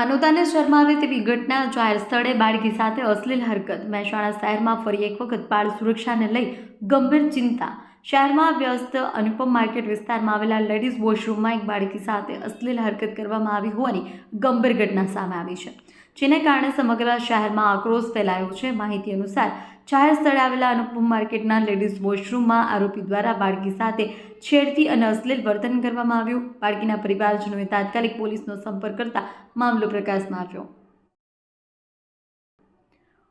માનવતાને શરમાવે તેવી ઘટના જાહેર સ્થળે બાળકી સાથે અશ્લીલ હરકત. મહેસાણા શહેરમાં ફરી એક વખત બાળ સુરક્ષાને લઈ ગંભીર ચિંતા. શહેરમાં વ્યસ્ત અનુપમ માર્કેટ વિસ્તારમાં આવેલા લેડીઝ વોશરૂમમાં એક બાળકી સાથે અશ્લીલ હરકત કરવામાં આવી હોવાની ગંભીર ઘટના સામે આવી છે, જેને કારણે સમગ્ર શહેરમાં આક્રોશ ફેલાયો છે. માહિતી અનુસાર જાહેર સ્થળે આવેલા અનુપમ માર્કેટના લેડીઝ વોશરૂમમાં આરોપી દ્વારા બાળકી સાથે છેડતી અને અશ્લીલ વર્તન કરવામાં આવ્યું. બાળકીના પરિવારજનોએ તાત્કાલિક પોલીસનો સંપર્ક કરતા મામલો પ્રકાશમાં આવ્યો.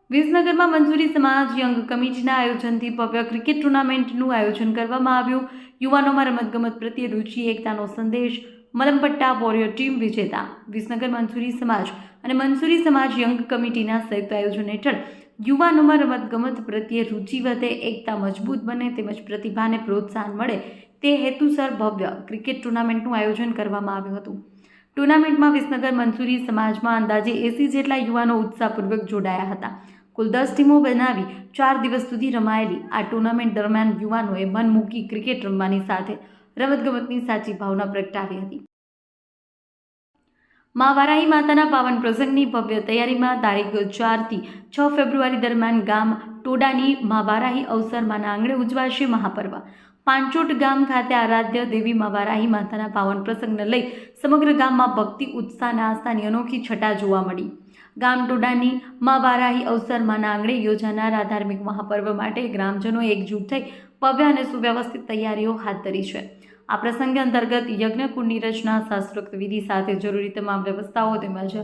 વિસનગરમાં મંજૂરી સમાજ યંગ કમિટીના આયોજનથી ભવ્ય ક્રિકેટ ટુર્નામેન્ટનું આયોજન કરવામાં આવ્યું. યુવાનોમાં રમતગમત પ્રત્યે રુચિ, એકતાનો સંદેશ, મલમપટ્ટા, વોરિયર ટીમ વિજેતા. વિસનગર મંસૂરી સમાજ અને મંસૂરી સમાજ યંગ કમિટીના સંયુક્ત આયોજન હેઠળ યુવાનોમાં રમતગમત પ્રત્યે રુચિ વધે, એકતા મજબૂત બને, તેમજ પ્રતિભાને પ્રોત્સાહન મળે. તે હેતુસર ભવ્ય ક્રિકેટ ટુર્નામેન્ટનું આયોજન કરવામાં આવ્યું હતું. ટુર્નામેન્ટમાં વિસનગર મંસૂરી સમાજમાં અંદાજે એસી જેટલા યુવાનો ઉત્સાહપૂર્વક જોડાયા હતા. કુલ દસ ટીમો બનાવી ચાર દિવસ સુધી રમાયેલી આ ટુર્નામેન્ટ દરમિયાન યુવાનોએ મન મૂકી ક્રિકેટ રમવાની સાથે રમતગમતની સાચી ભાવના પ્રગટાવી હતી. મા વારાહી માતાના પાવન પ્રસંગની ભવ્ય તૈયારીમાં તારીખ ચારથી છ ફેબ્રુઆરી દરમિયાન ગામ ટોડાની મા વારાહી અવસરમાંના આંગણે ઉજવાશે મહાપર્વ. પાંચોટ ગામ ખાતે આરાધ્ય દેવી મા વારાહી માતાના પાવન પ્રસંગને લઈ સમગ્ર ગામમાં ભક્તિ, ઉત્સાહ આસ્થાની અનોખી છટા જોવા મળી. ગામ ટોડાની મા વારાહી અવસરમાંના આંગણે યોજાનાર ધાર્મિક મહાપર્વ માટે ગ્રામજનો એકજૂટ થઈ ભવ્ય અને સુવ્યવસ્થિત તૈયારીઓ હાથ ધરી છે. આ પ્રસંગે અંતર્ગત યજ્ઞકુંડની રચના, શાસ્ત્રોક્ત વિધિ સાથે જરૂરી તમામ વ્યવસ્થાઓ તેમજ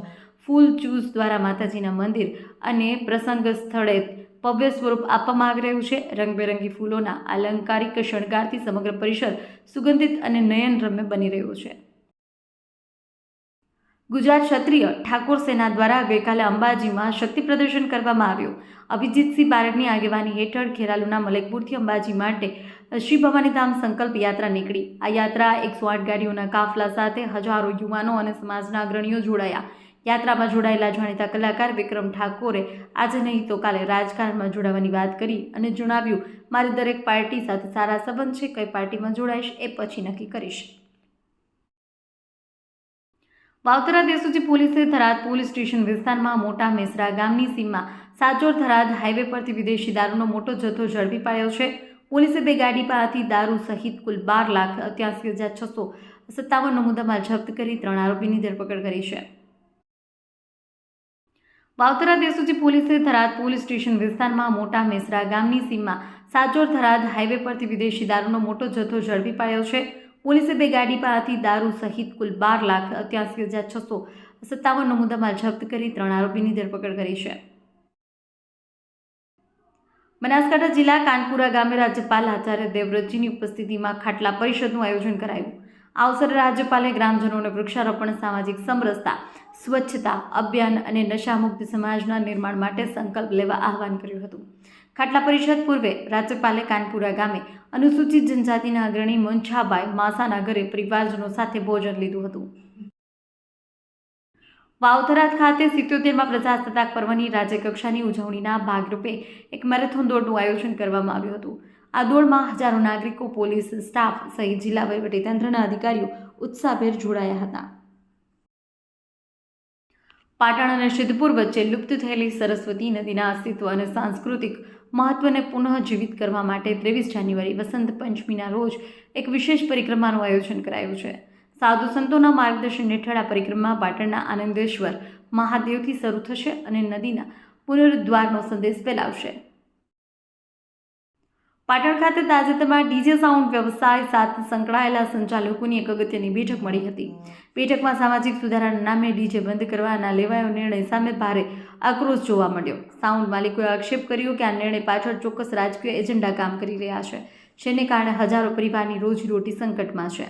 ફૂલ ચૂસ દ્વારા માતાજીના મંદિર અને પ્રસંગ સ્થળે ભવ્ય સ્વરૂપ આપવામાં આવી રહ્યું છે. રંગબેરંગી ફૂલોના આલંકારિક શણગારથી સમગ્ર પરિસર સુગંધિત અને નયનરમ્ય બની રહ્યું છે. ગુજરાત ક્ષત્રિય ઠાકોર સેના દ્વારા ગઈકાલે અંબાજીમાં શક્તિ પ્રદર્શન કરવામાં આવ્યું. અભિજીતસિંહ બારડની આગેવાની હેઠળ ખેરાલુના મલેકપુરથી અંબાજી માટે શ્રી ભવાની ધામ સંકલ્પ યાત્રા નીકળી. આ યાત્રા એકસો આઠ ગાડીઓના કાફલા સાથે હજારો યુવાનો અને સમાજના અગ્રણીઓ જોડાયા. યાત્રામાં જોડાયેલા જાણીતા કલાકાર વિક્રમ ઠાકોરે આજે નહીં તો કાલે રાજકારણમાં જોડાવાની વાત કરી અને જણાવ્યું, મારી દરેક પાર્ટી સાથે સારા સંબંધ છે, કઈ પાર્ટીમાં જોડાઈશ એ પછી નક્કી કરીશ. વાવતરા દેસુજી પોલીસે થરાદ પોલીસ સ્ટેશન વિસ્તારમાં મોટા મેસરા ગામની સીમમાં સાચોર થરાદ હાઈવે પરથી વિદેશી દારૂનો મોટો જથ્થો ઝડપી પાડ્યો છે. પોલીસે બે ગાડી પાસેથી દારૂ સહિત કુલ બાર લાખ અત્યાસી હજાર છસો સત્તાવનનો મુદ્દામાલ જપ્ત કરી ત્રણ આરોપીની ધરપકડ કરી છે. વાવતરા દેસુજી પોલીસે થરાદ પોલીસ સ્ટેશન વિસ્તારમાં મોટા મેસરા ગામની સીમમાં સાચોર થરાદ હાઈવે પરથી વિદેશી દારૂનો મોટો જથ્થો ઝડપી પાડ્યો છે. પોલીસે બે ગાડી પાસેથી દારૂ સહિત કુલ બાર લાખ અત્યાસી હજાર છસો સત્તાવનનો મુદ્દામાલ જપ્ત કરી ત્રણ આરોપીની ધરપકડ કરી છે. બનાસકાંઠા જિલ્લા કાનપુરા ગામે રાજ્યપાલ આચાર્ય દેવવ્રતજીની ઉપસ્થિતિમાં ખાટલા પરિષદનું આયોજન કરાયું. આ અવસરે રાજ્યપાલે ગ્રામજનોને વૃક્ષારોપણ, સામાજિક સમરસતા, સ્વચ્છતા, અભિયાન અને નશામુક્ત સમાજના નિર્માણ માટે સંકલ્પ લેવા આહવાન કર્યું હતું. ખાટલા પરિષદ પૂર્વે રાજ્યપાલે કાનપુરા ગામે અનુસૂચિત જનજાતિના અગ્રણી મંછાબાઈ માસાના ઘરે પરિવારજનો સાથે ભોજન લીધું હતું. વાવથરાદ ખાતે સિત્યોતેરમાં પ્રજાસત્તાક પર્વની રાજ્યકક્ષાની ઉજવણીના ભાગરૂપે એક મેરેથોન દોડનું આયોજન કરવામાં આવ્યું હતું. આ દોડમાં હજારો નાગરિકો, પોલીસ સ્ટાફ સહિત જિલ્લા વહીવટીતંત્રના અધિકારીઓ ઉત્સાહભેર જોડાયા હતા. પાટણ અને સિદ્ધપુર વચ્ચે લુપ્ત થયેલી સરસ્વતી નદીના અસ્તિત્વ અને સાંસ્કૃતિક મહત્વને પુનઃજીવિત કરવા માટે ત્રેવીસ જાન્યુઆરી વસંત પંચમીના રોજ એક વિશેષ પરિક્રમાનું આયોજન કરાયું છે. સાધુ સંતોના માર્ગદર્શન હેઠળ આ પરિક્રમા પાટણના આનંદેશ્વર મહાદેવથી શરૂ થશે અને નદીના પુનરુદ્વારનો સંદેશ ફેલાવશે. પાટણ ખાતે તાજેતરમાં ડીજે સાઉન્ડ વ્યવસાય સાથે સંકળાયેલા સંચાલકોની એક અગત્યની બેઠક મળી હતી. બેઠકમાં સામાજિક સુધારાના નામે ડીજે બંધ કરવાના લેવાયો નિર્ણય સામે ભારે આક્રોશ જોવા મળ્યો. સાઉન્ડ માલિકોએ આક્ષેપ કર્યો કે આ નિર્ણય પાછળ ચોક્કસ રાજકીય એજન્ડા કામ કરી રહ્યા છે, જેને કારણે હજારો પરિવારની રોજીરોટી સંકટમાં છે.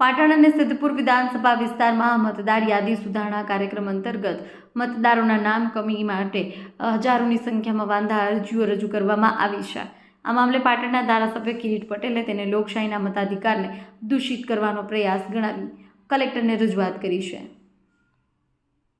પાટણ અને સિદ્ધપુર વિધાનસભા વિસ્તારમાં મતદાર યાદી સુધારણા કાર્યક્રમ અંતર્ગત મતદારોના નામ, કમી માટે હજારોની સંખ્યામાં વાંધા અરજીઓ રજૂ કરવામાં આવી છે. આ મામલે પાટણના ધારાસભ્ય કિરીટ પટેલે તેને લોકશાહીના મતાધિકારને દૂષિત કરવાનો પ્રયાસ ગણાવી કલેક્ટરને રજૂઆત કરી છે.